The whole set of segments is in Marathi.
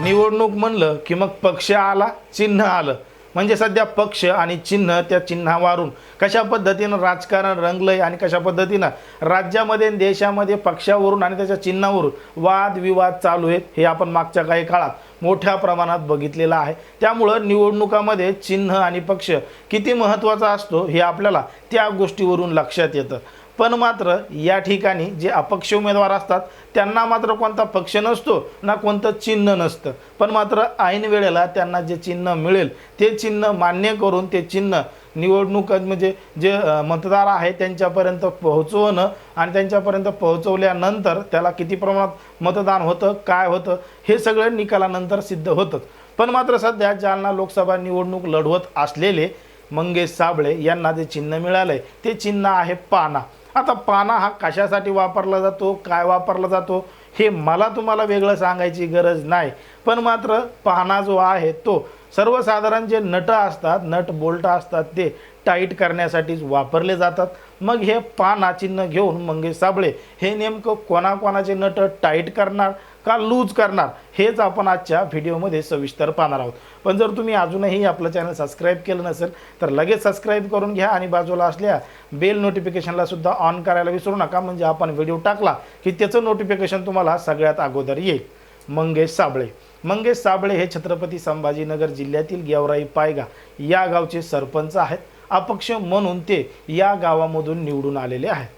निवडणूक म्हणलं की मग पक्ष आला चिन्ह आलं. म्हणजे सध्या पक्ष आणि चिन्ह त्या चिन्हावरून कशा पद्धतीनं राजकारण रंगलंय आणि कशा पद्धतीनं राज्यामध्ये देशामध्ये पक्षावरून आणि त्याच्या चिन्हावरून वादविवाद चालू आहेत हे आपण मागच्या काही काळात मोठ्या प्रमाणात बघितलेलं आहे. त्यामुळं निवडणुकामध्ये चिन्ह आणि पक्ष किती महत्त्वाचा असतो हे आपल्याला त्या गोष्टीवरून लक्षात येतं. पण मात्र या ठिकाणी जे अपक्ष उमेदवार असतात त्यांना मात्र कोणता पक्ष नसतो ना कोणतं चिन्ह नसतं. पण मात्र ऐन वेळेला त्यांना जे चिन्ह मिळेल ते चिन्ह मान्य करून ते चिन्ह निवडणूक म्हणजे जे मतदार आहे त्यांच्यापर्यंत पोहोचवणं आणि त्यांच्यापर्यंत पोहोचवल्यानंतर त्याला किती प्रमाणात मतदान होतं काय होतं हे सगळं निकालानंतर सिद्ध होतं. पण मात्र सध्या जालना लोकसभा निवडणूक लढवत असलेले मंगेश साबळे यांना जे चिन्ह मिळालं आहे ते चिन्ह आहे पाना. आता पाना हा कशासाठी वापरला जातो काय वापरला जातो हे मला तुम्हाला वेगळं सांगायची गरज नाही. पण मात्र पाना जो आहे तो सर्वसाधारण जे नट असतात नट बोल्ट असतात ते टाईट करण्यासाठीच वापरले जातात. मग हे पाना चिन्ह घेऊन मंगेश साबळे हे नेमकं कोणाकोणाचे नट टाईट करणार? का लूज करणार? हेच आपण आजच्या व्हिडिओमध्ये सविस्तर पाहणार आहोत. पण जर तुम्ही अजूनही आपलं चॅनल सबस्क्राईब केलं नसेल तर लगेच सबस्क्राईब करून घ्या आणि बाजूला असल्या बेल नोटिफिकेशनला सुद्धा ऑन करायला विसरू नका. म्हणजे आपण व्हिडिओ टाकला की त्याचं नोटिफिकेशन तुम्हाला सगळ्यात अगोदर येईल. मंगेश साबळे. मंगेश साबळे हे छत्रपती संभाजीनगर जिल्ह्यातील गेवराई पायगा या गावचे सरपंच आहेत. अपक्ष म्हणून ते या गावामधून निवडून आलेले आहेत.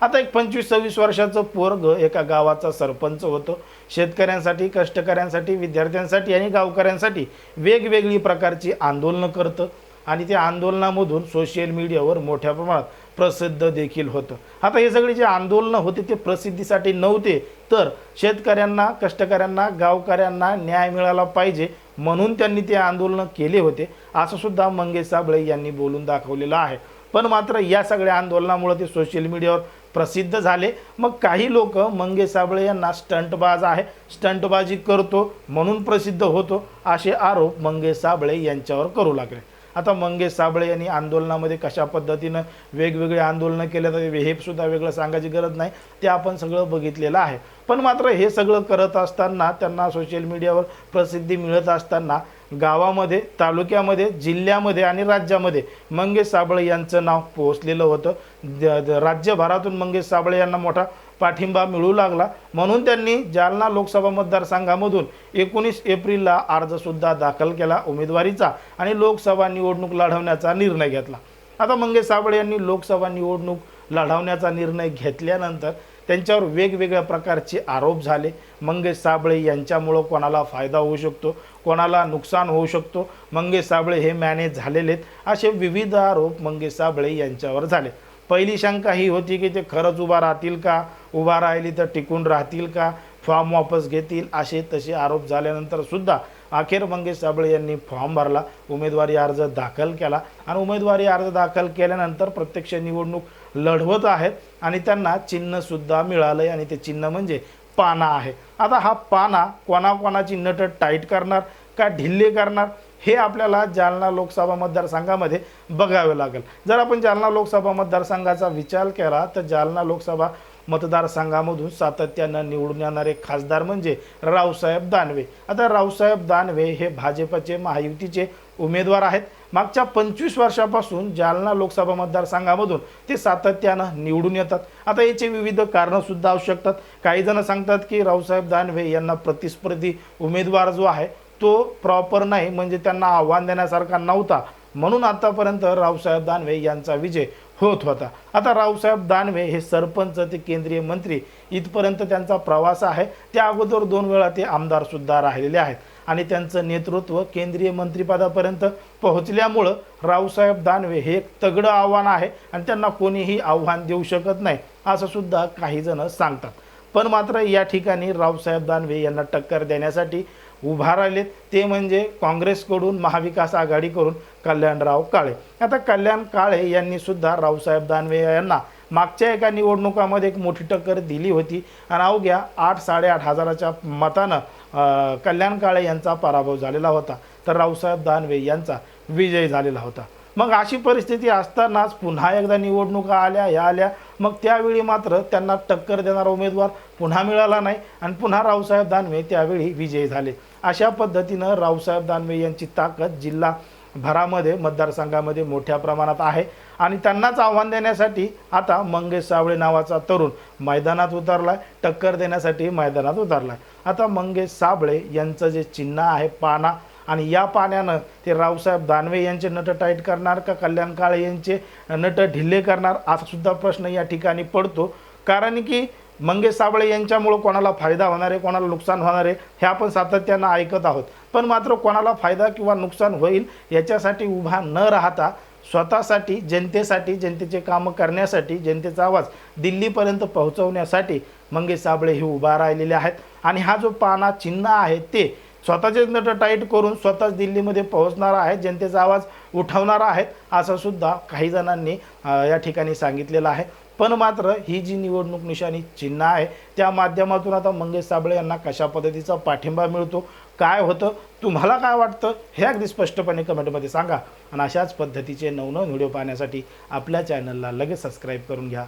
आता एक पंचवीस सव्वीस वर्षाचं पोरग एका गावाचा सरपंच होतो. शेतकऱ्यांसाठी कष्टकऱ्यांसाठी विद्यार्थ्यांसाठी आणि गावकऱ्यांसाठी वेगवेगळी प्रकारची आंदोलनं करतं. आणि त्या आंदोलनामधून सोशल मीडियावर मोठ्या प्रमाणात प्रसिद्ध देखील होतं. आता हे सगळे जे आंदोलनं होते ते प्रसिद्धीसाठी नव्हते तर शेतकऱ्यांना कष्टकऱ्यांना गावकऱ्यांना न्याय मिळाला पाहिजे म्हणून त्यांनी ते आंदोलनं केले होते असं सुद्धा मंगेश साबळे यांनी बोलून दाखवलेलं आहे. पण मात्र या सगळ्या आंदोलनामुळे ते सोशल मीडियावर प्रसिद्ध झाले. मग काही लोक मंगेश साबळे यांना स्टंटबाज आहे. स्टंटबाजी करतो म्हणून प्रसिद्ध होतो असे आरोप मंगेश साबळे यांच्यावर करू लागले. आता मंगेश साबळे यांनी आंदोलनामध्ये कशा पद्धतीनं वेगवेगळे आंदोलनं केल्या तर हे सुद्धा वेगळं सांगायची गरज नाही. ते आपण सगळं बघितलेलं आहे. पण मात्र हे सगळं करत असताना त्यांना सोशल मीडियावर प्रसिद्धी मिळत असताना गावामध्ये तालुक्यामध्ये जिल्ह्यामध्ये आणि राज्यामध्ये मंगेश साबळे यांचं नाव पोहोचलेलं होतं. द- राज्यभरातून मंगेश साबळे यांना मोठा पाठिंबा मिळू लागला. म्हणून त्यांनी जालना लोकसभा मतदारसंघामधून एकोणीस एप्रिलला अर्जसुद्धा दाखल केला उमेदवारीचा आणि लोकसभा निवडणूक लढवण्याचा निर्णय घेतला. आता मंगेश साबळे यांनी लोकसभा निवडणूक लढवण्याचा निर्णय घेतल्यानंतर त्यांच्यावर वेगवेगळ्या प्रकारचे आरोप झाले. मंगेश साबळे यांच्यामुळं कोणाला फायदा होऊ शकतो कोणाला नुकसान होऊ शकतो मंगेश साबळे हे मॅनेज झालेले आहेत असे विविध आरोप मंगेश साबळे यांच्यावर झाले. पहिली शंका ही होती की ते खरंच उभा राहतील का? उभा राहिली तर टिकून राहतील का? फॉर्म वापस घेतील असे तसे आरोप झाल्यानंतर सुद्धा अखेर मंगेश साबळे यांनी फॉर्म भरला. उमेदवारी अर्ज दाखल केला. आणि उमेदवारी अर्ज दाखल केल्यानंतर प्रत्यक्ष निवडणूक लढवत आहेत. आणि त्यांना चिन्हसुद्धा मिळालं आहे आणि ते चिन्ह म्हणजे पाना आहे. आता हा पाना कोणाकोणाची नट टाईट करणार का ढिल्ले करणार हे आपल्याला जालना लोकसभा मतदारसंघामध्ये बघावे लागेल. जर आपण जालना लोकसभा मतदारसंघाचा विचार केला तर जालना लोकसभा मतदारसंघामधून सातत्यानं निवडून येणारे खासदार म्हणजे रावसाहेब दानवे. आता रावसाहेब दानवे हे भाजपचे महायुतीचे उमेदवार आहेत. मागच्या पंचवीस वर्षापासून जालना लोकसभा मतदारसंघामधून ते सातत्यानं निवडून येतात. आता याचे विविध कारणं सुद्धा असू शकतात. काही जण सांगतात की रावसाहेब दानवे यांना प्रतिस्पर्धी उमेदवार जो आहे तो प्रॉपर नाही म्हणजे त्यांना आव्हान देण्यासारखा नव्हता. म्हणून आतापर्यंत रावसाहेब दानवे यांचा विजय होत होता. आता रावसाहेब दानवे हे सरपंच ते केंद्रीय मंत्री इथपर्यंत त्यांचा प्रवास आहे. त्या अगोदर दोन वेळा ते आमदारसुद्धा राहिलेले आहेत. आणि त्यांचं नेतृत्व केंद्रीय मंत्रिपदापर्यंत पोहोचल्यामुळं रावसाहेब दानवे हे एक तगडं आव्हान आहे आणि त्यांना कोणीही आव्हान देऊ शकत नाही असं सुद्धा काहीजणं सांगतात. पण मात्र या ठिकाणी रावसाहेब दानवे यांना टक्कर देण्यासाठी उभा राहिलेत. ते म्हणजे काँग्रेसकडून महाविकास आघाडी करून कल्याणराव काळे. आता कल्याण काळे यांनी सुद्धा रावसाहेब दानवे यांना मागच्या एका निवडणुकामध्ये एक मोठी टक्कर दिली होती. आणि अवघ्या आठ साडेआठ हजाराच्या मतानं कल्याण काळे यांचा पराभव झालेला होता. तर रावसाहेब दानवे यांचा विजय झालेला होता. मग अशी परिस्थिती असतानाच पुन्हा एकदा निवडणुका आल्या या आल्या. मग त्यावेळी मात्र त्यांना टक्कर देणारा उमेदवार पुन्हा मिळाला नाही आणि पुन्हा रावसाहेब दानवे त्यावेळी विजयी झाले. अशा पद्धतीनं रावसाहेब दानवे यांची ताकद जिल्हा भरामध्ये मतदारसंघामध्ये मोठ्या प्रमाणात आहे आणि त्यांनाच आव्हान देण्यासाठी आता मंगेश सावळे नावाचा तरुण मैदानात उतरलाय. टक्कर देण्यासाठी मैदानात उतरलाय. आता मंगेश साबळे यांचं जे चिन्ह आहे पाना आणि या पाण्यानं ते रावसाहेब दानवे यांचे नट टाईट करणार का कल्याण काळे यांचे नट ढिल्ले करणार असासुद्धा प्रश्न या ठिकाणी पडतो. कारण की मंगेश साबळे यांच्यामुळं कोणाला फायदा होणार आहे कोणाला नुकसान होणार आहे हे आपण सातत्यानं ऐकत आहोत. पण मात्र कोणाला फायदा किंवा नुकसान होईल याच्यासाठी उभा न राहता स्वतःसाठी जनतेसाठी जनतेचे कामं करण्यासाठी जनतेचा आवाज दिल्लीपर्यंत पोहोचवण्यासाठी मंगेश साबळे हे उभा राहिलेले आहेत. आणि हा जो पाना चिन्ह आहे ते स्वतःचेच नट टाईट करून स्वतःच दिल्लीमध्ये पोहोचणार आहेत जनतेचा आवाज उठवणार आहेत असं सुद्धा काही जणांनी या ठिकाणी सांगितलेलं आहे. पण मात्र ही जी निवडणूक निशाणी चिन्ह आहे त्या माध्यमातून आता मंगेश साबळे यांना कशा पद्धतीचा पाठिंबा मिळतो काय होतं तुम्हाला काय वाटतं हे अगदी स्पष्टपणे कमेंटमध्ये सांगा. आणि अशाच पद्धतीचे नवनवीन व्हिडिओ पाहण्यासाठी आपल्या चॅनलला लगेच सबस्क्राईब करून घ्या.